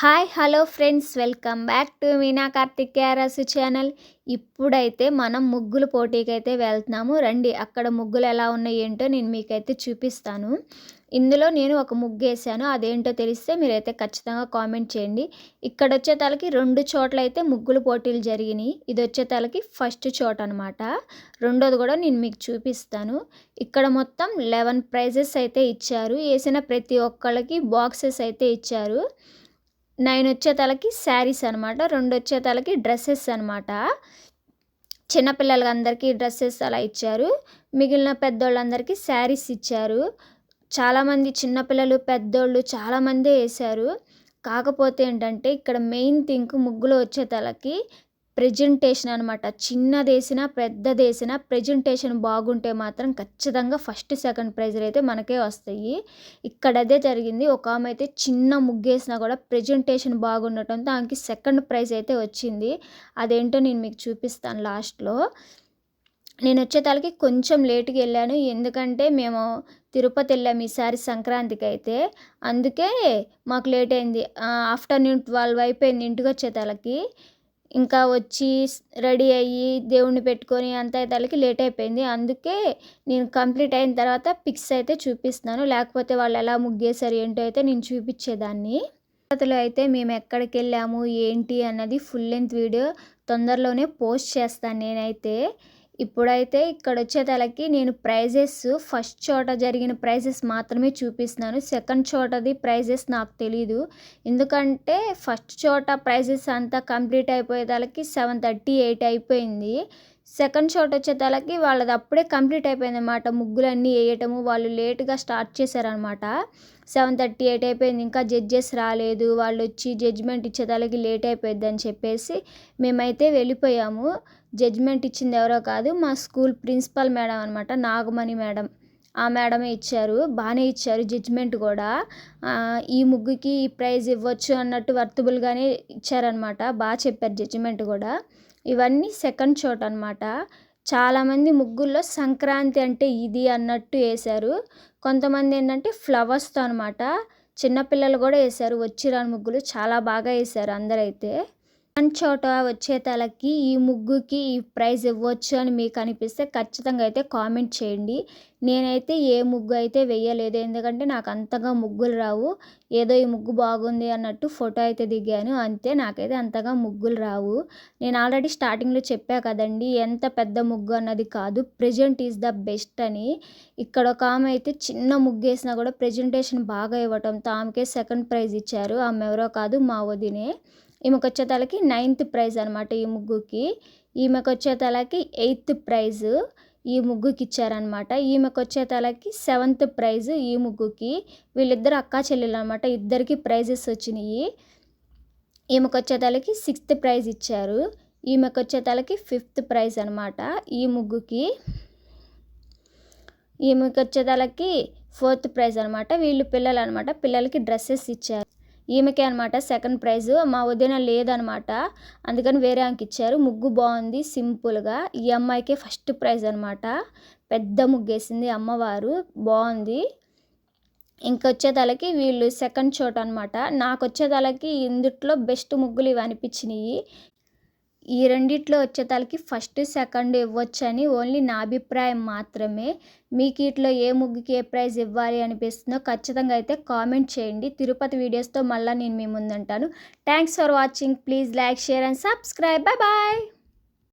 Hi hello friends. Welcome back to Meena Karthik channel. ఇప్పుడైతే మనం ముగ్గులు పోటీకి అయితే వెళ్తున్నాము. రండి అక్కడ ముగ్గులు ఎలా ఉన్నాయి ఏంటో నేను మీకైతే చూపిస్తాను. ఇందులో నేను ఒక ముగ్గు వేసాను. అదేంటో తెలిస్తే మీరైతే ఖచ్చితంగా కామెంట్ చేయండి. ఇక్కడ వచ్చే తలకి రెండు చోట్ల అయితే ముగ్గులు పోటీలు జరిగినాయి. ఇది వచ్చే తలకి ఫస్ట్ చోట అనమాట రెండోది కూడా నేను మీకు చూపిస్తాను. ఇక్కడ మొత్తం లెవెన్ ప్రైజెస్ అయితే ఇచ్చారు. వేసిన ప్రతి ఒక్కళ్ళకి బాక్సెస్ అయితే ఇచ్చారు. నైన్ వచ్చే తలకి శారీస్ అనమాట రెండు వచ్చే తలకి డ్రెస్సెస్ అనమాట చిన్నపిల్లలకి అందరికీ డ్రెస్సెస్ అలా ఇచ్చారు. మిగిలిన పెద్దోళ్ళందరికీ శారీస్ ఇచ్చారు. చాలామంది చిన్నపిల్లలు పెద్దోళ్ళు చాలామందే వేశారు. కాకపోతే ఏంటంటే ఇక్కడ మెయిన్ థింక్ ముగ్గులో వచ్చే తలకి ప్రజెంటేషన్ అనమాట చిన్నదేసినా పెద్దదేసినా ప్రజెంటేషన్ బాగుంటే మాత్రం ఖచ్చితంగా ఫస్ట్ సెకండ్ ప్రైజ్లు అయితే మనకే వస్తాయి. ఇక్కడ అదే జరిగింది. ఒక ఆమె అయితే చిన్న ముగ్గేసినా కూడా ప్రజెంటేషన్ బాగుండటంతో ఆమెకి సెకండ్ ప్రైజ్ అయితే వచ్చింది. అదేంటో నేను మీకు చూపిస్తాను లాస్ట్లో. నేను వచ్చే తలకి కొంచెం లేట్గా వెళ్ళాను. ఎందుకంటే మేము తిరుపతి వెళ్ళాము ఈసారి సంక్రాంతికి అయితే. అందుకే మాకు లేట్ అయింది. ఆఫ్టర్నూన్ ట్వెల్వ్ అయిపోయింది ఇంటికి వచ్చే తలకి ఇంకా వచ్చి రెడీ అయ్యి దేవుణ్ణి పెట్టుకొని అంత తలకి లేట్ అయిపోయింది. అందుకే నేను కంప్లీట్ అయిన తర్వాత పిక్స్ అయితే చూపిస్తాను లేకపోతే వాళ్ళు ఎలా ముగ్గేశారు ఏంటో అయితే నేను చూపించేదాన్ని. తిరుపతిలో అయితే మేము ఎక్కడికి వెళ్ళాము ఏంటి అన్నది ఫుల్ లెంత్ వీడియో తొందరలోనే పోస్ట్ చేస్తాను నేనైతే. ఇప్పుడైతే ఇక్కడ వచ్చే తలకి నేను ప్రైజెస్ ఫస్ట్ చోట జరిగిన ప్రైజెస్ మాత్రమే చూపిస్తున్నాను. సెకండ్ చోటది ప్రైజెస్ నాకు తెలీదు. ఎందుకంటే ఫస్ట్ చోట ప్రైజెస్ అంతా కంప్లీట్ అయిపోయే తలకి సెవెన్ థర్టీ ఎయిట్ అయిపోయింది. సెకండ్ షాట్ వచ్చే తలకి వాళ్ళది అప్పుడే కంప్లీట్ అయిపోయింది అనమాట ముగ్గులన్నీ వేయటము వాళ్ళు లేట్గా స్టార్ట్ చేశారనమాట సెవెన్ థర్టీ ఎయిట్ అయిపోయింది ఇంకా జడ్జెస్ రాలేదు. వాళ్ళు వచ్చి జడ్జిమెంట్ ఇచ్చే తలకి లేట్ అయిపోయింది అని చెప్పేసి మేమైతే వెళ్ళిపోయాము. జడ్జిమెంట్ ఇచ్చింది ఎవరో కాదు మా స్కూల్ ప్రిన్సిపల్ మేడం అనమాట నాగమణి మేడం. ఆ మేడమే ఇచ్చారు. బాగానే ఇచ్చారు జడ్జిమెంట్ కూడా. ఈ ముగ్గుకి ఈ ప్రైజ్ ఇవ్వచ్చు అన్నట్టు వర్తబుల్గానే ఇచ్చారనమాట బాగా చెప్పారు జడ్జిమెంట్ కూడా. ఇవన్నీ సెకండ్ చోట్ అనమాట చాలామంది ముగ్గుల్లో సంక్రాంతి అంటే ఇది అన్నట్టు వేశారు. కొంతమంది ఏంటంటే ఫ్లవర్స్తో అనమాట చిన్నపిల్లలు కూడా వేశారు. వచ్చిరాని ముగ్గులు చాలా బాగా వేశారు అందరైతే. చోట వచ్చే తలకి ఈ ముగ్గుకి ఈ ప్రైజ్ ఇవ్వచ్చు అని మీకు అనిపిస్తే ఖచ్చితంగా అయితే కామెంట్ చేయండి. నేనైతే ఏ ముగ్గు అయితే వేయలేదు ఎందుకంటే నాకు అంతగా ముగ్గులు రావు. ఏదో ఈ ముగ్గు బాగుంది అన్నట్టు ఫోటో అయితే దిగాను. అంతే నాకైతే అంతగా ముగ్గులు రావు. నేను ఆల్రెడీ స్టార్టింగ్లో చెప్పా కదండి ఎంత పెద్ద ముగ్గు అన్నది కాదు. ప్రజెంట్ ఈజ్ ద బెస్ట్ అని. ఇక్కడ ఒక ఆమె అయితే చిన్న ముగ్గు వేసినా కూడా ప్రజెంటేషన్ బాగా ఇవ్వటంతో ఆమెకే సెకండ్ ప్రైజ్ ఇచ్చారు. ఆమె ఎవరో కాదు మా వదినే. ఈమెకు వచ్చే తలకి నైన్త్ ప్రైజ్ అనమాట ఈ ముగ్గుకి. ఈమెకు వచ్చే తలకి ఎయిత్ ప్రైజ్ ఈ ముగ్గుకి ఇచ్చారనమాట ఈమెకు వచ్చే తలకి సెవెంత్ ప్రైజ్ ఈ ముగ్గుకి. వీళ్ళిద్దరు అక్కా చెల్లెలు అనమాట ఇద్దరికి ప్రైజెస్ వచ్చినాయి. ఈమెకు వచ్చే తలకి సిక్స్త్ ప్రైజ్ ఇచ్చారు. ఈమెకు వచ్చే తలకి ఫిఫ్త్ ప్రైజ్ అనమాట ఈ ముగ్గుకి. ఈమెకు వచ్చే తలకి ఫోర్త్ ప్రైజ్ అనమాట వీళ్ళు పిల్లలు అనమాట పిల్లలకి డ్రెస్సెస్ ఇచ్చారు. ఈమెకే అనమాట సెకండ్ ప్రైజ్. మా వదిన లేదనమాట అందుకని వేరే ఆమెకి ఇచ్చారు. ముగ్గు బాగుంది సింపుల్గా. ఈ అమ్మాయికే ఫస్ట్ ప్రైజ్ అనమాట పెద్ద ముగ్గేసింది అమ్మవారు. బాగుంది. ఇంకొచ్చే తలకి వీళ్ళు సెకండ్ చోట అనమాట నాకు వచ్చే తలకి ఇందుట్లో బెస్ట్ ముగ్గులు ఇవి అనిపించినాయి. ఈ రెండిట్లో వచ్చే తలకి ఫస్ట్ సెకండ్ ఇవ్వచ్చని ఓన్లీ నా అభిప్రాయం మాత్రమే. మీకు ఇట్లో ఏ ముగ్గుకి ఏ ప్రైజ్ ఇవ్వాలి అనిపిస్తుందో ఖచ్చితంగా అయితే కామెంట్ చేయండి. తిరుపతి వీడియోస్తో మళ్ళీ నేను మీ ముందుంటాను. Thanks for watching. Please like share and subscribe. Bye bye.